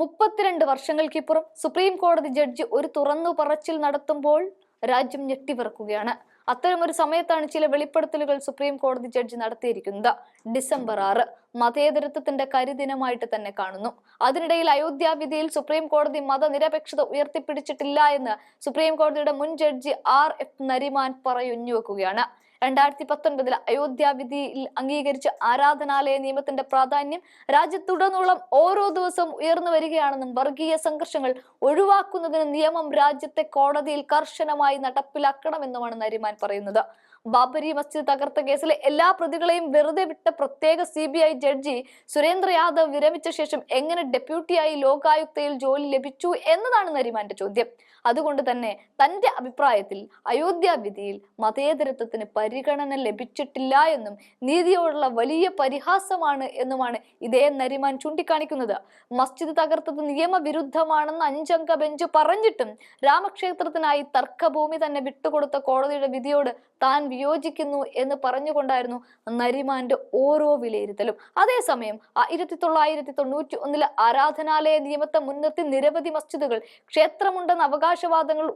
മുപ്പത്തിരണ്ട് വർഷങ്ങൾക്കിപ്പുറം സുപ്രീം കോടതി ജഡ്ജി ഒരു തുറന്നു പറച്ചിൽ നടത്തുമ്പോൾ രാജ്യം ഞെട്ടിവിറക്കുകയാണ്. അത്തരമൊരു സമയത്താണ് ചില വെളിപ്പെടുത്തലുകൾ സുപ്രീം കോടതി ജഡ്ജി നടത്തിയിരിക്കുന്നത്. ഡിസംബർ ആറ് മതേതരത്വത്തിന്റെ കരിദിനമായിട്ട് തന്നെ കാണുന്നു. അതിനിടയിൽ അയോധ്യ വിധിയിൽ സുപ്രീം കോടതി മതനിരപേക്ഷത ഉയർത്തിപ്പിടിച്ചിട്ടില്ല എന്ന് സുപ്രീം കോടതിയുടെ മുൻ ജഡ്ജി ആർ എഫ് നരിമാൻ പറയുഞ്ഞു വെക്കുകയാണ്. രണ്ടായിരത്തി പത്തൊൻപതിൽ അയോധ്യ വിധിയിൽ അംഗീകരിച്ച ആരാധനാലയ നിയമത്തിന്റെ പ്രാധാന്യം രാജ്യത്തുടനീളം ഓരോ ദിവസവും ഉയർന്നു വരികയാണെന്നും വർഗീയ സംഘർഷങ്ങൾ ഒഴിവാക്കുന്നതിന് നിയമം രാജ്യത്തെ കോടതിയിൽ കർശനമായി നടപ്പിലാക്കണമെന്നുമാണ് നരിമാൻ പറയുന്നത്. ബാബരി മസ്ജിദ് തകർത്ത കേസിലെ എല്ലാ പ്രതികളെയും വെറുതെ വിട്ട പ്രത്യേക C B I judge Surendra Yadav വിരമിച്ച ശേഷം എങ്ങനെ ഡെപ്യൂട്ടിയായി ലോകായുക്തയിൽ ജോലി ലഭിച്ചു എന്നതാണ് നരിമാന്റെ ചോദ്യം. അതുകൊണ്ട് തന്നെ തന്റെ അഭിപ്രായത്തിൽ അയോധ്യ വിധിയിൽ മതേതരത്വത്തിന് പരിഗണന ലഭിച്ചിട്ടില്ല എന്നും നീതിയോടുള്ള വലിയ പരിഹാസമാണ് എന്നുമാണ് ഇതേ നരിമാൻ ചൂണ്ടിക്കാണിക്കുന്നത്. മസ്ജിദ് തകർത്തത് നിയമവിരുദ്ധമാണെന്ന് അഞ്ചംഗ ബെഞ്ച് പറഞ്ഞിട്ടും രാമക്ഷേത്രത്തിനായി തർക്കഭൂമി തന്നെ വിട്ടുകൊടുത്ത കോടതിയുടെ വിധിയോട് താൻ വിയോജിക്കുന്നു എന്ന് പറഞ്ഞുകൊണ്ടായിരുന്നു നരിമാന്റെ ഓരോ വിലയിരുത്തലും. അതേസമയം ആയിരത്തി തൊള്ളായിരത്തി തൊണ്ണൂറ്റി ഒന്നിലെ ആരാധനാലയ നിയമത്തെ മുൻനിർത്തി നിരവധി മസ്ജിദുകൾ ക്ഷേത്രമുണ്ടെന്ന അവകാശവാദങ്ങൾ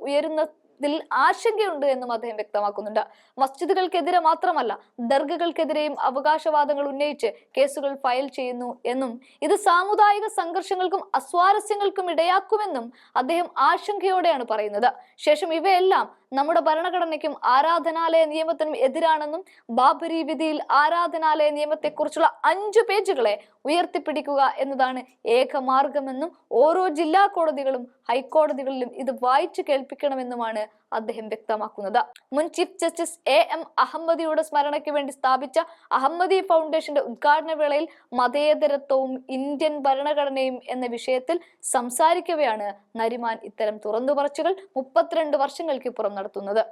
ഉയരുന്നതിൽ ആശങ്കയുണ്ട് എന്നും അദ്ദേഹം വ്യക്തമാക്കുന്നുണ്ട്. മസ്ജിദുകൾക്കെതിരെ മാത്രമല്ല ദർഗകൾക്കെതിരെയും അവകാശവാദങ്ങൾ ഉന്നയിച്ച് കേസുകൾ ഫയൽ ചെയ്യുന്നു എന്നും ഇത് സാമുദായിക സംഘർഷങ്ങൾക്കും അസ്വാരസ്യങ്ങൾക്കും ഇടയാക്കുമെന്നും അദ്ദേഹം ആശങ്കയോടെയാണ് പറയുന്നത്. ശേഷം ഇവയെല്ലാം നമ്മുടെ ഭരണഘടനയ്ക്കും ആരാധനാലയ നിയമത്തിനും എതിരാണെന്നും ബാബരി വിധിയിൽ ആരാധനാലയ നിയമത്തെക്കുറിച്ചുള്ള അഞ്ചു പേജുകളെ ഉയർത്തിപ്പിടിക്കുക എന്നതാണ് ഏക മാർഗമെന്നും ഓരോ ജില്ലാ കോടതികളും ഹൈക്കോടതികളിലും ഇത് വായിച്ചു കേൾപ്പിക്കണമെന്നുമാണ് അദ്ദേഹം വ്യക്തമാക്കുന്നത്. മുൻ ചീഫ് ജസ്റ്റിസ് എ എം അഹമ്മദിയുടെ സ്മരണയ്ക്ക് വേണ്ടി സ്ഥാപിച്ച അഹമ്മദി ഫൗണ്ടേഷന്റെ ഉദ്ഘാടന വേളയിൽ മതേതരത്വവും ഇന്ത്യൻ ഭരണഘടനയും എന്ന വിഷയത്തിൽ സംസാരിക്കവെയാണ് നരിമാൻ ഇത്തരം തുറന്നു പറച്ചുകൾ മുപ്പത്തിരണ്ട് വർഷങ്ങൾക്ക് പുറം നടത്തുന്നത്.